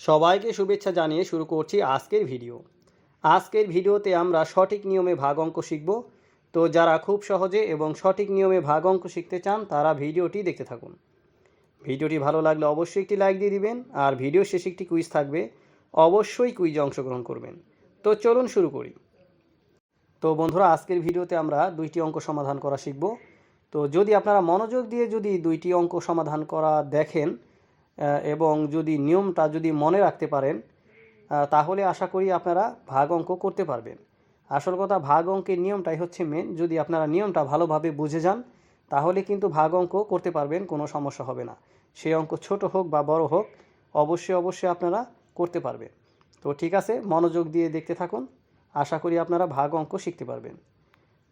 সবাইকে শুভেচ্ছা জানিয়ে শুরু করছি আজকের ভিডিও। আজকের ভিডিওতে আমরা সঠিক নিয়মে ভাগ অঙ্ক শিখব। তো যারা খুব সহজে এবং সঠিক নিয়মে ভাগ অঙ্ক শিখতে চান, তারা ভিডিওটি দেখতে থাকুন। ভিডিওটি ভালো লাগলে অবশ্যই একটি লাইক দিয়ে দিবেন, আর ভিডিও শেষে একটি কুইজ থাকবে। অবশ্যই কুইজে অংশগ্রহণ করবেন। তো চলুন শুরু করি। তো বন্ধুরা, আজকের ভিডিওতে আমরা দুইটি অঙ্ক সমাধান করা শিখব। তো যদি আপনারা মনোযোগ দিয়ে যদি দুইটি অঙ্ক সমাধান করা দেখেন এবং যদি নিয়মটা যদি মনে রাখতে পারেন তাহলে আশা করি আপনারা ভাগ অঙ্ক করতে পারবেন। আসল কথা, ভাগ অঙ্কের নিয়মটাই হচ্ছে মেন যদি আপনারা নিয়মটা ভালোভাবে বুঝে যান, তাহলে কিন্তু ভাগ অঙ্ক করতে পারবেন, কোনো সমস্যা হবে না। সেই অঙ্ক ছোট হোক বা বড় হোক, অবশ্যই অবশ্যই আপনারা করতে পারবেন। তো ঠিক আছে, মনোযোগ দিয়ে দেখতে থাকুন। আশা করি আপনারা ভাগ অঙ্ক শিখতে পারবেন।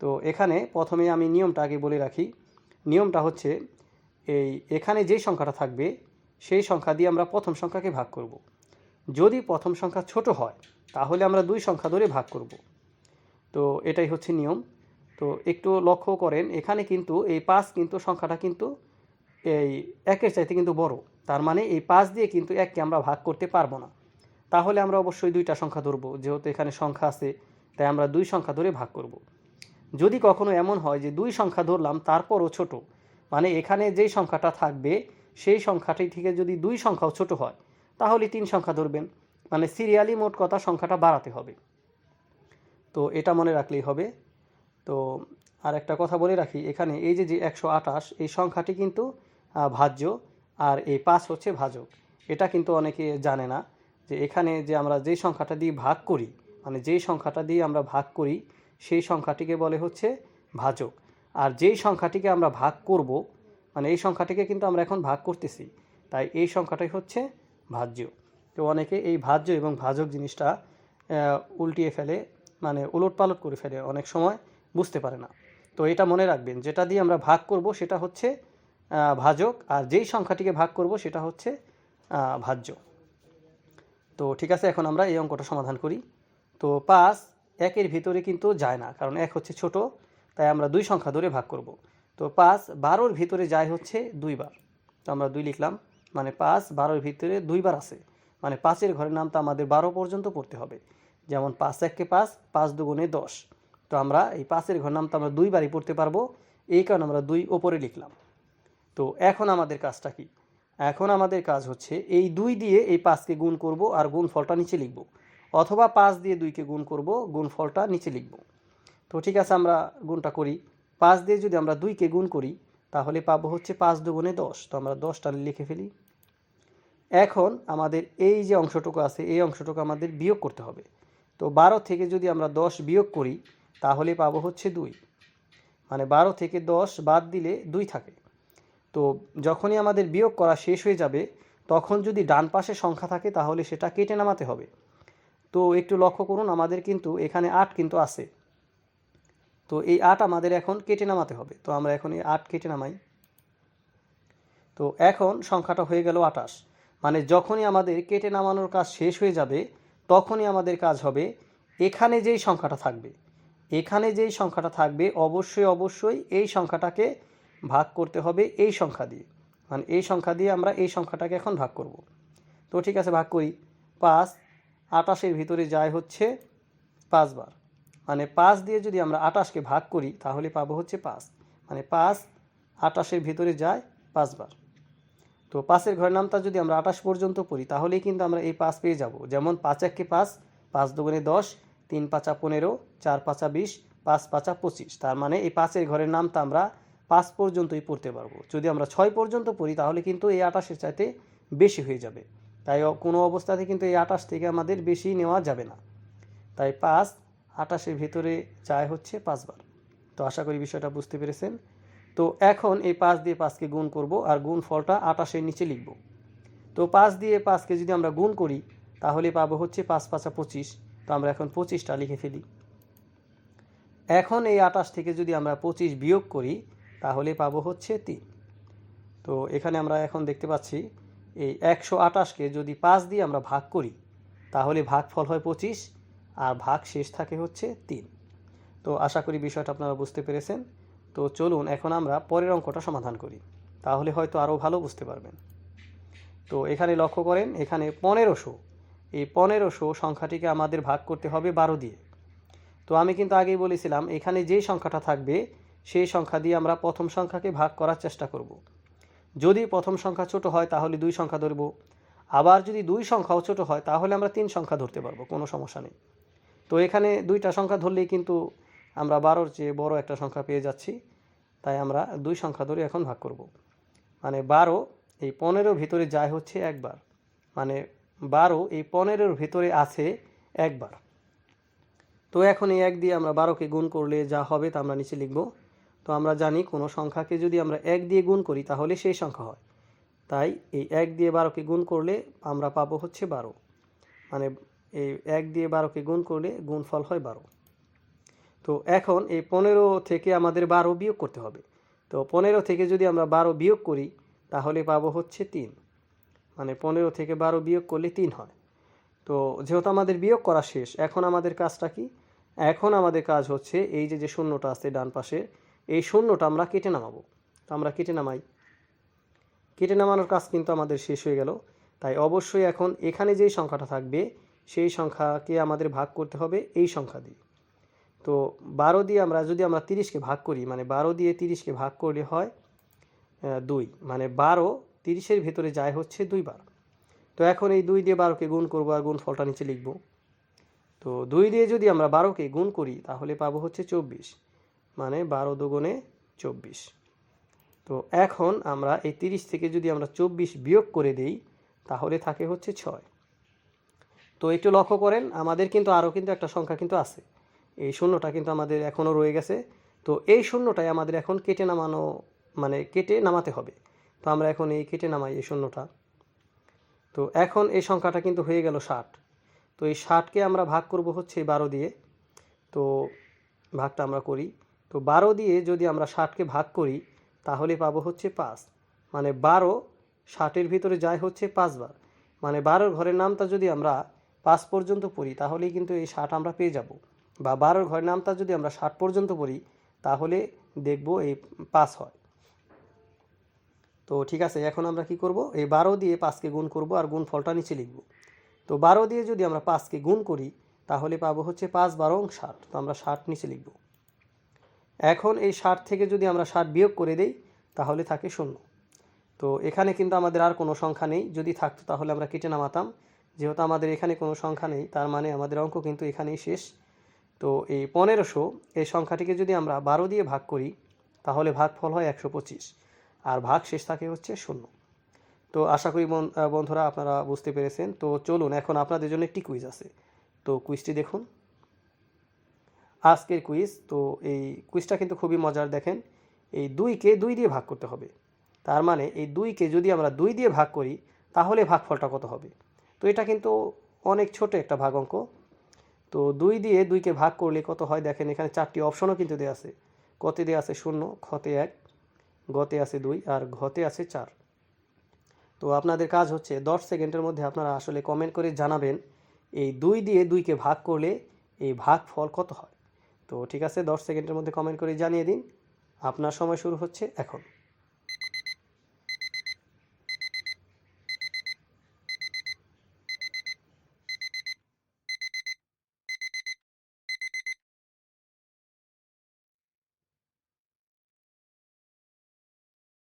তো এখানে প্রথমে আমি নিয়মটা আগে বলে রাখি। নিয়মটা হচ্ছে এই, এখানে যেই সংখ্যাটা থাকবে সেই সংখ্যা দিয়ে আমরা প্রথম সংখ্যাকে ভাগ করব। যদি প্রথম সংখ্যা ছোট হয়, তাহলে আমরা দুই সংখ্যা ধরে ভাগ করব। তো এটাই হচ্ছে নিয়ম তো একটু লক্ষ্য করেন, এখানে কিন্তু এই পাঁচ কিন্তু সংখ্যাটা কিন্তু এই একের চাইতে কিন্তু বড় তার মানে এই পাঁচ দিয়ে কিন্তু এককে আমরা ভাগ করতে পারব না তাহলে আমরা অবশ্যই দুইটা সংখ্যা ধরবো যেহেতু এখানে সংখ্যা আছে, তাই আমরা দুই সংখ্যা ধরে ভাগ করব। যদি কখনো এমন হয় যে দুই সংখ্যা ধরলাম, তারপরও ছোট মানে এখানে যেই সংখ্যাটা থাকবে সেই সংখ্যাটি থেকে যদি দুই সংখ্যাও ছোট হয়, তাহলে তিন সংখ্যা ধরবেন। মানে সিরিয়ালি মোট কথা সংখ্যাটা বাড়াতে হবে। তো এটা মনে রাখলেই হবে। তো আর একটা কথা বলে রাখি, এখানে এই যে যে একশো আঠাশ, এই সংখ্যাটি কিন্তু ভাজ্য আর এই পাঁচ হচ্ছে ভাজক। এটা কিন্তু অনেকে জানে না যে এখানে যে আমরা যেই সংখ্যাটা দিয়ে ভাগ করি মানে যেই সংখ্যাটা দিয়ে আমরা ভাগ করি, সেই সংখ্যাটিকে বলে হচ্ছে ভাজক। আর যেই সংখ্যাটিকে আমরা ভাগ করব মানে এই সংখ্যাটিকে কিন্তু আমরা এখন ভাগ করতেছি। তাই এই সংখ্যাটাই হচ্ছে ভাজ্য। তো অনেকে এই ভাজ্য এবং ভাজক জিনিসটা উল্টিয়ে ফেলে মানে উলট পালট করে ফেলে অনেক সময় বুঝতে পারে না। তো এটা মনে রাখবেন, যেটা দিয়ে আমরা ভাগ করব সেটা হচ্ছে ভাজক, আর যেই সংখ্যাটিকে ভাগ করব সেটা হচ্ছে ভাজ্য। তো ঠিক আছে, এখন আমরা এই অঙ্কটা সমাধান করি। তো পাঁচ একের ভিতরে কিন্তু যায় না, কারণ এক হচ্ছে ছোট, তাই আমরা দুই সংখ্যা ধরে ভাগ করব। তো পাঁচ, বারোর ভিতরে যায় হচ্ছে দুইবার। তো আমরা দুই লিখলাম মানে পাঁচ, বারোর ভিতরে দুইবার আছে। মানে পাঁচের ঘরের নামটা আমাদের বারো পর্যন্ত পড়তে হবে। যেমন পাঁচ এককে পাঁচ পাঁচ দুগুণে দশ। তো আমরা এই পাঁচের ঘর নামটা আমরা দুইবারই পড়তে পারব। এই কারণে আমরা দুই ওপরে লিখলাম। তো এখন আমাদের কাজটা কি? এখন আমাদের কাজ হচ্ছে এই দুই দিয়ে এই পাঁচকে গুণ করব আর গুণ ফলটা নিচে লিখব। অথবা পাঁচ দিয়ে দুইকে গুণ করব গুণ ফলটা নিচে লিখব। তো ঠিক আছে, আমরা গুণটা করি। পাঁচ দিয়ে যদি আমরা দুইকে গুণ করি, তাহলে পাবো হচ্ছে পাঁচ দুগুণে দশ। তো আমরা দশটা লিখে ফেলি। এখন আমাদের এই যে অংশটুকু আছে, এই অংশটুকু আমাদের বিয়োগ করতে হবে। তো বারো থেকে যদি আমরা দশ বিয়োগ করি, তাহলে পাবো হচ্ছে দুই। মানে বারো থেকে দশ বাদ দিলে দুই থাকে। তো যখনই আমাদের বিয়োগ করা শেষ হয়ে যাবে, তখন যদি ডান পাশে সংখ্যা থাকে, তাহলে সেটা কেটে নামাতে হবে। তো একটু লক্ষ্য করুন, আমাদের কিন্তু এখানে আট কিন্তু আছে। তো এই আট আমাদের এখন কেটে নামাতে হবে। তো আমরা এখন এই আট কেটে নামাই। তো এখন সংখ্যাটা হয়ে গেল আটাশ মানে যখনই আমাদের কেটে নামানোর কাজ শেষ হয়ে যাবে, তখনই আমাদের কাজ হবে এখানে যেই সংখ্যাটা থাকবে। এখানে যেই সংখ্যাটা থাকবে, অবশ্যই অবশ্যই এই সংখ্যাটাকে ভাগ করতে হবে এই সংখ্যা দিয়ে। মানে এই সংখ্যা দিয়ে আমরা এই সংখ্যাটাকে এখন ভাগ করব। তো ঠিক আছে, ভাগ করি। পাঁচ আটাশের ভিতরে যায় হচ্ছে পাঁচবার। মানে পাঁচ দিয়ে যদি আমরা আটাশকে ভাগ করি, তাহলে পাবো হচ্ছে পাঁচ। মানে পাঁচ আটাশের ভিতরে যায় পাঁচবার। তো পাঁচের ঘরের নামটা যদি আমরা আটাশ পর্যন্ত পড়ি, তাহলেই কিন্তু আমরা এই পাঁচ পেয়ে যাব। যেমন পাঁচ এককে পাঁচ পাঁচ দুগুণে দশ, তিন পাঁচা পনেরো, চার পাঁচা বিশ, পাঁচ পাঁচা পঁচিশ। তার মানে এই পাঁচের ঘরের নামটা আমরা পাঁচ পর্যন্তই পড়তে পারব। যদি আমরা ছয় পর্যন্ত পড়ি, তাহলে কিন্তু এই আটাশের চাইতে বেশি হয়ে যাবে। তাই কোনো অবস্থাতে কিন্তু এই আটাশ থেকে আমাদের বেশি নেওয়া যাবে না। তাই পাঁচ আটাশের ভিতরে যায় হচ্ছে পাঁচবার। তো আশা করি বিষয়টা বুঝতে পেরেছেন। তো এখন এই পাঁচ দিয়ে পাঁচকে গুণ করব আর গুণ ফলটা আটাশের নিচে লিখব। তো পাঁচ দিয়ে পাঁচকে যদি আমরা গুণ করি, তাহলে পাবো হচ্ছে পাঁচ পাঁচা পঁচিশ। তো আমরা এখন পঁচিশটা লিখে ফেলি। এখন এই আটাশ থেকে যদি আমরা পঁচিশ বিয়োগ করি, তাহলে পাবো হচ্ছে তিন। তো এখানে আমরা এখন দেখতে পাচ্ছি, এই একশো আটাশকে যদি পাঁচ দিয়ে আমরা ভাগ করি, তাহলে ভাগফল হয় পঁচিশ। আর ভাগ শেষ থাকে হচ্ছে তিন। তো আশা করি বিষয়টা আপনারা বুঝতে পেরেছেন। তো চলুন, এখন আমরা পরের অঙ্কটা সমাধান করি। তাহলে হয়তো আরও ভালো বুঝতে পারবেন। তো এখানে লক্ষ্য করেন, এখানে পনেরোশো। এই পনেরোশো সংখ্যাটিকে আমাদের ভাগ করতে হবে বারো দিয়ে। তো আমি কিন্তু আগেই বলেছিলাম, এখানে যেই সংখ্যাটা থাকবে, সেই সংখ্যা দিয়ে আমরা প্রথম সংখ্যাকে ভাগ করার চেষ্টা করব। যদি প্রথম সংখ্যা ছোট হয়, তাহলে দুই সংখ্যা ধরব। আবার যদি দুই সংখ্যাও ছোট হয়, তাহলে আমরা তিন সংখ্যা ধরতে পারব, কোনো সমস্যা নেই। তো এখানে দুইটা সংখ্যা ধরলেই কিন্তু আমরা বারোর চেয়ে বড় একটা সংখ্যা পেয়ে যাচ্ছি। তাই আমরা দুই সংখ্যা ধরে এখন ভাগ করব। মানে বারো, এই পনেরো ভিতরে যায় হচ্ছে একবার। মানে বারো, এই পনেরোর ভিতরে আছে একবার। তো এখন এই এক দিয়ে আমরা বারোকে গুণ করলে যা হবে তা আমরা নিচে লিখব। তো আমরা জানি কোনো সংখ্যাকে যদি আমরা এক দিয়ে গুণ করি তাহলে সেই সংখ্যা হয়। তাই এই এক দিয়ে বারোকে গুণ করলে আমরা পাবো হচ্ছে বারো। মানে এই এক দিয়ে বারোকে গুণ করলে গুণফল হয় বারো। তো এখন এই পনেরো থেকে আমাদের বারো বিয়োগ করতে হবে। তো পনেরো থেকে যদি আমরা বারো বিয়োগ করি, তাহলে পাবো হচ্ছে তিন। মানে পনেরো থেকে বারো বিয়োগ করলে তিন হয়। তো যেহেতু আমাদের বিয়োগ করা শেষ, এখন আমাদের কাজটা কি? এখন আমাদের কাজ হচ্ছে এই যে যে শূন্যটা আছে ডান পাশে এই শূন্যটা আমরা কেটে নামাবো। তো আমরা কেটে নামাই। কেটে নামানোর কাজ কিন্তু আমাদের শেষ হয়ে গেল। তাই অবশ্যই এখন এখানে যেই সংখ্যাটা থাকবে সেই সংখ্যাকে আমাদের ভাগ করতে হবে এই সংখ্যা দিয়ে। তো বারো দিয়ে আমরা, যদি আমরা তিরিশকে ভাগ করি মানে বারো দিয়ে তিরিশকে ভাগ করলে হয় দুই। মানে বারো তিরিশের ভেতরে যায় হচ্ছে দুইবার তো এখন এই দুই দিয়ে বারোকে গুণ করব আর গুণ ফলটা নিচে লিখব। তো দুই দিয়ে যদি আমরা বারোকে গুণ করি, তাহলে পাবো হচ্ছে চব্বিশ। মানে বারো দুগুণে চব্বিশ। তো এখন আমরা এই তিরিশ থেকে যদি আমরা চব্বিশ বিয়োগ করে দিই, তাহলে থাকে হচ্ছে ছয়। তো একটু লক্ষ্য করেন, আমাদের কিন্তু আরও কিন্তু একটা সংখ্যা কিন্তু আছে। এই শূন্যটা কিন্তু আমাদের এখনও রয়ে গেছে। তো এই শূন্যটাই আমাদের এখন কেটে নামানো মানে কেটে নামাতে হবে। তো আমরা এখন এই কেটে নামাই এই শূন্যটা। তো এখন এই সংখ্যাটা কিন্তু হয়ে গেল ষাট। তো এই ষাটকে আমরা ভাগ করব হচ্ছে বারো দিয়ে। তো ভাগটা আমরা করি। তো বারো দিয়ে যদি আমরা ষাটকে ভাগ করি, তাহলে পাবো হচ্ছে পাঁচ। মানে বারো ষাটের ভিতরে যায় হচ্ছে পাঁচবার। মানে বারোর ঘরের নামটা যদি আমরা পাঁচ পর্যন্ত পড়ি, তাহলেই কিন্তু এই ষাট আমরা পেয়ে যাব। বা বারোর ঘরের নামটা যদি আমরা ষাট পর্যন্ত পড়ি, তাহলে দেখব এই পাঁচ হয়। তো ঠিক আছে, এখন আমরা কি করব? এই বারো দিয়ে পাঁচকে গুণ করব আর গুণ ফলটা নিচে লিখব। তো বারো দিয়ে যদি আমরা পাঁচকে গুণ করি, তাহলে পাবো হচ্ছে পাঁচ বারো ষাট। তো আমরা ষাট নিচে লিখব। এখন এই ষাট থেকে যদি আমরা ষাট বিয়োগ করে দেই, তাহলে থাকে শূন্য। তো এখানে কিন্তু আমাদের আর কোনো সংখ্যা নেই। যদি থাকতো, তাহলে আমরা কেটে নামাতাম। যেহেতু আমাদের এখানে কোনো সংখ্যা নেই, তার মানে আমাদের অঙ্ক কিন্তু এখানেই শেষ। তো এই পনেরোশো, এই সংখ্যাটিকে যদি আমরা বারো দিয়ে ভাগ করি, তাহলে ভাগফল হয় একশো পঁচিশ, আর ভাগ শেষ থাকে হচ্ছে শূন্য। তো আশা করি বন- বন্ধুরা আপনারা বুঝতে পেরেছেন। তো চলুন, এখন আপনাদের জন্য একটি কুইজ আছে। তো কুইজটি দেখুন। আজকের কুইজ তো এই কুইজটা কিন্তু খুবই মজার, দেখেন। এই দুইকে দুই দিয়ে ভাগ করতে হবে। তার মানে এই দুইকে যদি আমরা দুই দিয়ে ভাগ করি, তাহলে ভাগফলটা কত হবে? তো এটা কিন্তু অনেক ছোট একটা ভাগ অঙ্ক। তো দুই দিয়ে দুইকে ভাগ করলে কত হয়? দেখেন এখানে চারটি অপশনও কিন্তু দেওয়া আছে। কতে দেওয়া আছে শূন্য খতে এক, গতে আছে দুই আর ঘতে আছে চার। তো আপনাদের কাজ হচ্ছে দশ সেকেন্ডের মধ্যে আপনারা আসলে কমেন্ট করে জানাবেন এই দুই দিয়ে দুইকে ভাগ করলে এই ভাগ ফল কত হয়। তো ঠিক আছে, দশ সেকেন্ডের মধ্যে কমেন্ট করে জানিয়ে দিন। আপনার সময় শুরু হচ্ছে এখন।